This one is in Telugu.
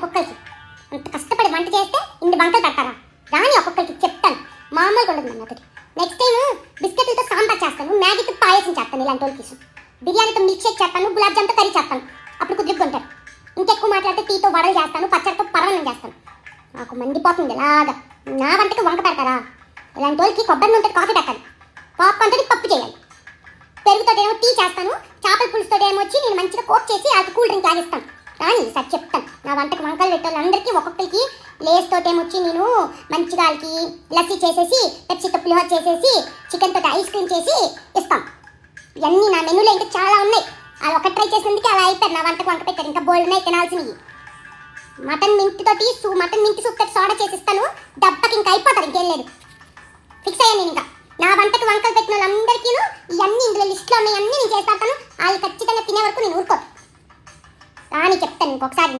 ఒక్కొక్కరికి. అంత కష్టపడి వంట చేస్తే ఇన్ని బంకలు పెడతారా రాని ఒక్కొక్కరికి చెప్తాను. మామూలుగా ఉండదు మన అతడి నెక్స్ట్ టైం బిస్కెట్లతో సాంబార్ చేస్తాను. మ్యాగీతో పాయసం చేస్తాను ఇలాంటి వాళ్ళకి బిర్యానీతో మిల్క్ షేక్ చేస్తాను గులాబ్ జామ్తో కర్రీ చేస్తాను. అప్పుడు కుదురుకుంటారు ఇంకెక్కువ మాట్లాడితే టీతో వడలు చేస్తాను పచ్చడితో పరవన్నం చేస్తాను. నాకు మండిపోతుంది ఇలాగా నా వంటకి వంక పెడతారా? ఇలాంటి వాళ్ళకి కొబ్బరి నూనెతో కాఫీ పెట్టాలి. పాప్కార్న్తో పప్పు చేయాలి. పెరుగుతో ఏమో టీ చేస్తాను. చేపల పులుసుతో ఏమో వచ్చి నేను మంచిగా కోక్ చేసి అది కూల్ డ్రింక్ తాగిస్తాను కానీ సార్ చెప్తాను. నా వంటకు వంకలు పెట్టేళ్ళందరికీ ఒక్కొక్కరికి లేస్ తోటేమొచ్చి నేను మంచిగా వాళ్ళకి లస్సీ చేసేసి పెప్సీతో పులిహోర చేసేసి చికెన్ తోటి ఐస్ క్రీమ్ చేసి ఇస్తాం. ఇవన్నీ నా మెనూలో ఇంకా చాలా ఉన్నాయి. అది ఒకటి ట్రై చేసినందుకే అలా అయిపోయారు నా వంటకు వంక పెట్టారు. ఇంకా బోల్డ్ ఉన్నాయి తినాల్సినవి. మటన్ మింట్ తోటి సూ మటన్ మింట్ సూప్ తోటి సోడా చేసిస్తాను దెబ్బకి ఇంకా అయిపోతారు ఇంకేం లేదు. ఫిక్స్ అయ్యాను నేను ఇంకా. నా వంటకు వంకలు పెట్టిన వాళ్ళందరికీ ఇవన్నీ ఇందులో లిస్ట్లో ఉన్నాయి అన్నీ నేను చేస్తాను వాళ్ళు ఖచ్చితంగా తినే వరకు నేను ఊరుకో రాని చెప్తాను ఇంకొకసారి.